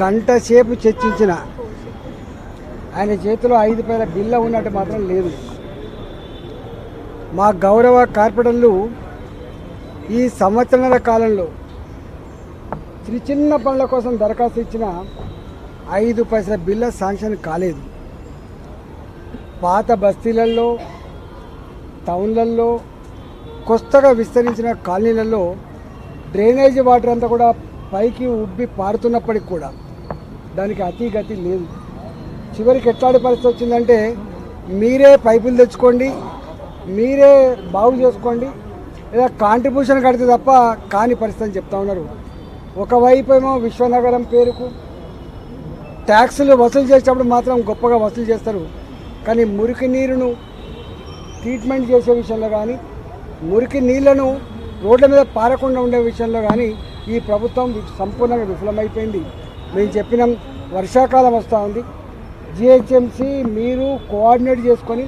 గంట సేపు చర్చించిన ఆయన చేతిలో ఐదు పేల బిల్ల ఉన్నట్టు మాత్రం లేదు. మా గౌరవ కార్పొరేటర్లు ఈ సంవత్సరాల కాలంలో చిన్న చిన్న పనుల కోసం దరఖాస్తు ఇచ్చిన ఐదు పైసల బిల్ల శాంక్షన్ కాలేదు. పాత బస్తీలలో టౌన్లలో కొత్తగా విస్తరించిన కాలనీలలో డ్రైనేజీ వాటర్ అంతా కూడా పైకి ఉబ్బి పారుతున్నప్పటికి కూడా దానికి అతి గతి లేదు. చివరికి ఎట్లాంటి పరిస్థితి వచ్చిందంటే మీరే పైపులు తెచ్చుకోండి మీరే బాగు చేసుకోండి లేదా కాంట్రిబ్యూషన్ కడితే తప్ప కాని పరిస్థితి అని చెప్తా ఉన్నారు. ఒకవైపు ఏమో విశ్వనగరం పేరుకు ట్యాక్సులు వసూలు చేసేటప్పుడు మాత్రం గొప్పగా వసూలు చేస్తారు. కానీ మురికి నీరును ట్రీట్మెంట్ చేసే విషయంలో కానీ మురికి నీళ్ళను రోడ్ల మీద పారకుండా ఉండే విషయంలో కానీ ఈ ప్రభుత్వం సంపూర్ణంగా విఫలమైపోయింది. మేము చెప్పినాం వర్షాకాలం వస్తూ ఉంది. జిహెచ్ఎంసీ మీరు కోఆర్డినేట్ చేసుకొని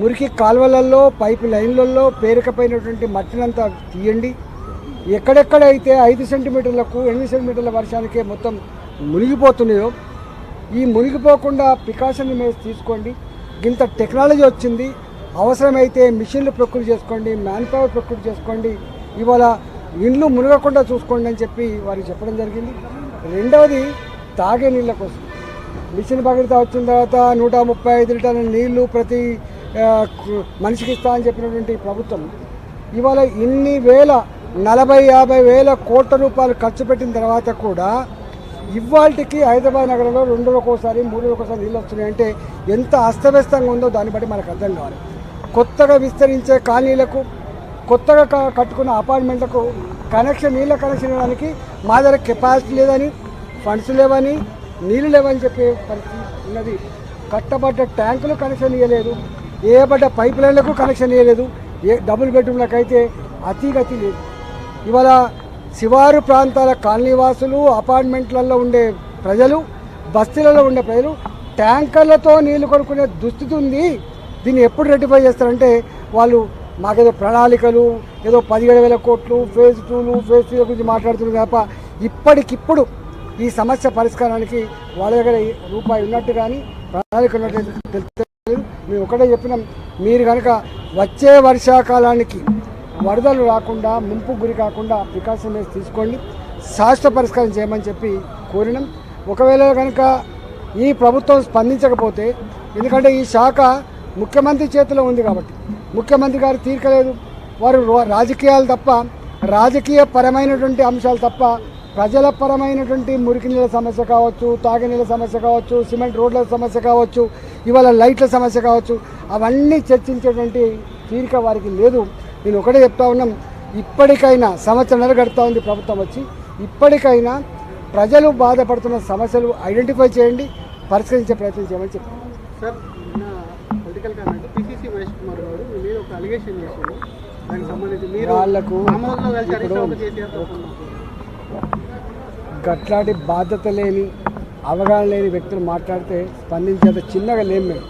మురికి కాలువలలో పైప్ లైన్లలో పేరుకపోయినటువంటి మట్టినంతా తీయండి. ఎక్కడెక్కడైతే ఐదు సెంటీమీటర్లకు ఎనిమిది సెంటీమీటర్ల వర్షానికే మొత్తం మునిగిపోతున్నాయో ఈ మునిగిపోకుండా ప్రికాషన్ మేము తీసుకోండి. ఇంత టెక్నాలజీ వచ్చింది. అవసరమైతే మిషన్లు ప్రకృతి చేసుకోండి మ్యాన్ పవర్ ప్రకృతి చేసుకోండి. ఇవాళ ఇండ్లు మునగకుండా చూసుకోండి అని చెప్పి వారికి చెప్పడం జరిగింది. రెండవది తాగే నీళ్ళ కోసం. మిషన్ భగీరథ వచ్చిన తర్వాత నూట ముప్పై ఐదు లీటర్ల నీళ్ళు ప్రతి మనిషికి ఇస్తా అని చెప్పినటువంటి ప్రభుత్వం ఇవాళ ఇన్ని వేల నలభై యాభై వేల కోట్ల రూపాయలు ఖర్చు పెట్టిన తర్వాత కూడా ఇవాళకి హైదరాబాద్ నగరంలో రెండు ఒకసారి మూడు ఒకసారి నీళ్ళు వస్తున్నాయి. అంటే ఎంత అస్తవ్యస్తంగా ఉందో దాన్ని బట్టి మనకు అర్థం కావాలి. కొత్తగా విస్తరించే కాలనీలకు కొత్తగా క- కట్టుకున్న అపార్ట్మెంట్లకు కనెక్షన్ నీళ్ళ కనెక్షన్ ఇవ్వడానికి మా దగ్గర కెపాసిటీ లేదని ఫండ్స్ లేవని నీళ్ళు లేవని చెప్పే పరిస్థితి ఉన్నది. కట్టబడ్డ ట్యాంకులు కనెక్షన్ ఇవ్వలేదు వేయబడ్డ పైప్ లైన్లకు కనెక్షన్ ఇవ్వలేదు ఏ డబుల్ బెడ్రూమ్లకు అయితే అతిగతి లేదు. ఇవాళ శివారు ప్రాంతాల కాలనీవాసులు అపార్ట్మెంట్లలో ఉండే ప్రజలు బస్తీలలో ఉండే ప్రజలు ట్యాంకర్లతో నీళ్ళు కొనుక్కునే దుస్థితి ఉంది. దీన్ని ఎప్పుడు రెడ్డిఫై చేస్తారంటే వాళ్ళు మాకేదో ప్రణాళికలు ఏదో పదిహేడు వేల కోట్లు ఫేజ్ టూలు ఫేజ్ త్రీ గురించి మాట్లాడుతున్నారు తప్ప ఇప్పటికిప్పుడు ఈ సమస్య పరిష్కారానికి వాళ్ళ దగ్గర రూపాయి ఉన్నట్టు కానీ ప్రణాళిక ఉన్నట్టు తెలుస్తలేదు. మేము ఒకటే చెప్పినాం మీరు కనుక వచ్చే వర్షాకాలానికి వరదలు రాకుండా ముంపు గురి కాకుండా ప్రికాషన్ వేసి తీసుకోండి శాశ్వత పరిష్కారం చేయమని చెప్పి కోరినాం. ఒకవేళ కనుక ఈ ప్రభుత్వం స్పందించకపోతే ఎందుకంటే ఈ శాఖ ముఖ్యమంత్రి చేతిలో ఉంది కాబట్టి ముఖ్యమంత్రి గారు తీర్కలేదు వారు రాజకీయాలు తప్ప రాజకీయ పరమైనటువంటి అంశాలు తప్ప ప్రజల పరమైనటువంటి మురికి నీళ్ళ సమస్య కావచ్చు తాగే నీళ్ళ సమస్య కావచ్చు సిమెంట్ రోడ్ల సమస్య కావచ్చు ఇవాళ లైట్ల సమస్య కావచ్చు అవన్నీ చర్చించేటువంటి తీరిక వారికి లేదు. నేను ఒకటే చెప్తా ఉన్నాం. ఇప్పటికైనా సంవత్సరాలు గడుతూ ఉంది ప్రభుత్వం వచ్చి. ఇప్పటికైనా ప్రజలు బాధపడుతున్న సమస్యలు ఐడెంటిఫై చేయండి పరిష్కరించే ప్రయత్నం చేయమని చెప్పారు సార్ పొలిటికల్ కుమార్ గారు. గట్లాంటి బాధ్యత లేని అవగాహన లేని వ్యక్తులు మాట్లాడితే స్పందించేంత చిన్నగా లేము మేము.